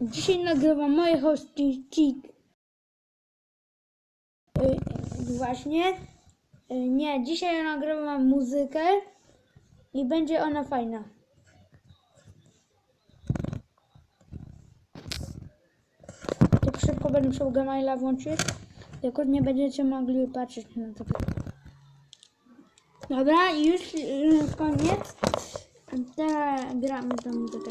Dzisiaj nagrywam moje hosting. Y, właśnie. Y, nie, dzisiaj nagrywam muzykę i będzie ona fajna. Tak szybko będę musiał Gmaila włączyć. Tylko nie będziecie mogli patrzeć na to. Dobra, już koniec. Teraz gramy tą muzykę.